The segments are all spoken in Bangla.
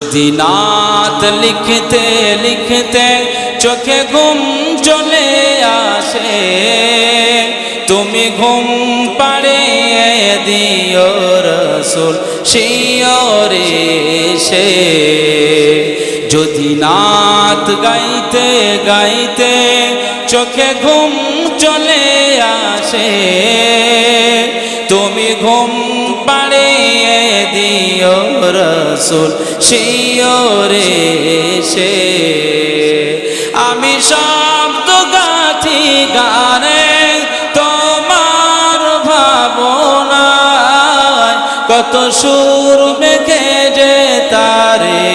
দিনাত লিখতে লিখতে চোখে ঘুম চলে আসে। তুমি ঘুম পাড়িয়ে দিও রসুল শিয়রে সে যদি নাত গাইতে গাইতে চোখে ঘুম চলে আসে, তুমি ঘুম পাড়িয়ে দিও রসুল শিওরে সে আমি শব্দ গাথি গানে তোমার ভাবনায়। কত সুর মেঘে যে তারে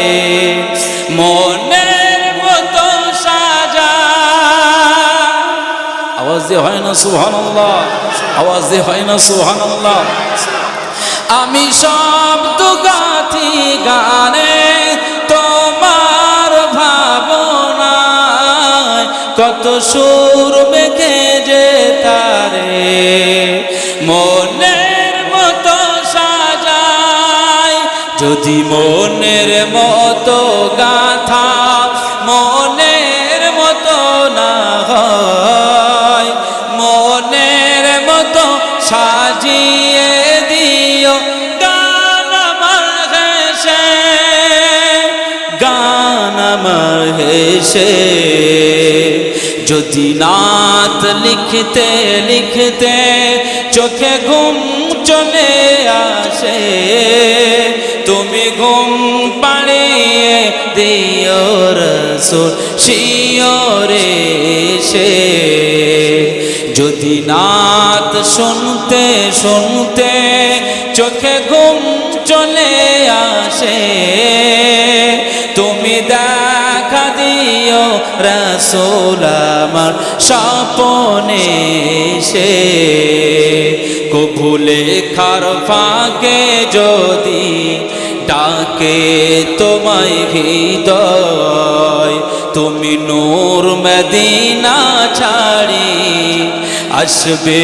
মনের মতো সাজা। আওয়াজ দিয়ে হয় না সুবহানাল্লাহ? আওয়াজ দিয়ে হয় না সুবহানাল্লাহ? আমি শব্দ গাথি গানে তোমার ভাবনায় কত সুর বেঁকে যে তারে। মনের মতো সাজায়, যদি মনের মতো গাথা হেসে যদি নাত লিখতে লিখতে চোখে ঘুম চলে আসে, তুমি ঘুম পাড়িয়ে দিও রসুল, শিওরে সে যদি নাত শুনতে শুনতে চোখে ঘুম চলে আসে রসোল আমার স্বপনে সে কবুলে খার ফাঁকে যদি ডাকে তোমায় হৃদয়, তুমি নূর মদিনা ছাড়ি, আসবে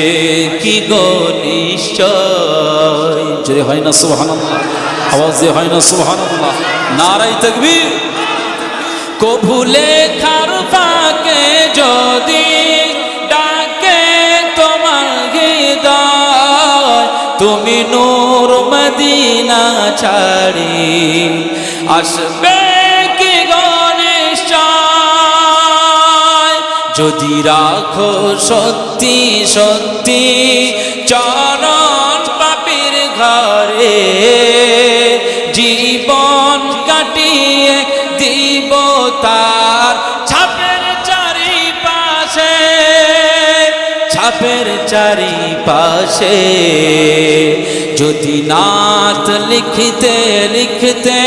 কি গো নিশ্চয়? যদি হয় না, সুবহানাল্লাহ। আওয়াজ দিয়ে হয় না, সুবহানাল্লাহ। নারাই তাকবীর। কবুলে খার ফাঁকে যদি ডাকে তোমার হৃদয়, তুমি নূর মদিনা ছাড়ি। আসবে কি গণেশ যদি রাখো সত্যি সত্যি চরণ ছাপের চারিপাশে। যদি নাত লিখতে লিখতে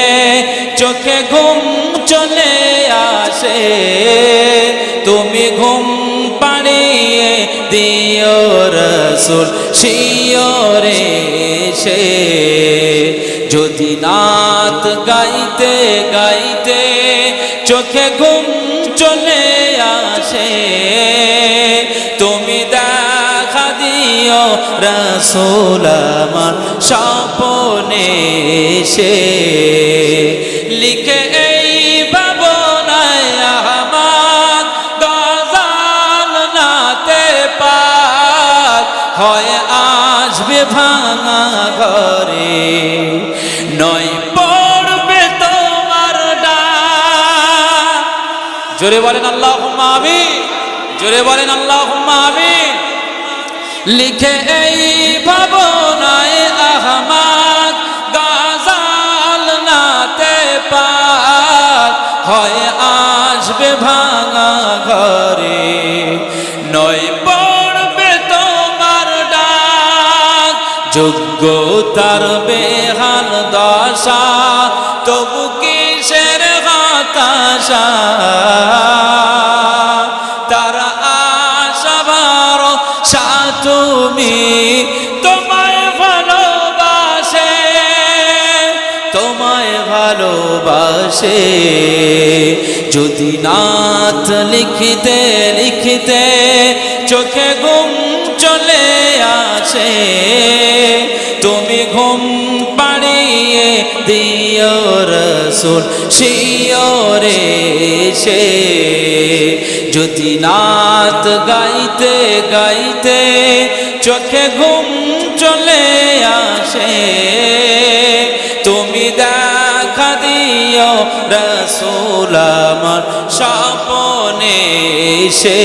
চোখে ঘুম চলে আসে, তুমি ঘুম পাড়িয়ে দিও রসুল শিওরে সে যদি নাত গাইতে গাইতে চোখে ঘুম চলে দিও রসুল স্বপনে সে লিখে এই ভাবনায় গজাল নাতে পাক হয় আসবে ভাঙা ঘরে। নয় পড়বে তোমার ডাক। জোরে বলেন আল্লাহ আমি জোরে বলেন আল্লাহ আমি লিখে এই ভাবনায় আহমাদ গাজাল নাতে পাক হয় আসবে ভাঙা ঘরে, নয় পড়বে তোমার ডাক। যোগ্যতার বেহাল দশা, তবু কিসের হতাশা? ভালোবাসে। যদি নাত লিখিতে লিখিতে চোখে ঘুম চলে আসে, তুমি ঘুম পাড়িয়ে দিও রসুল, শিওরে সে যদি নাত গাইতে গাইতে চোখে ঘুম আমার স্বপনে সে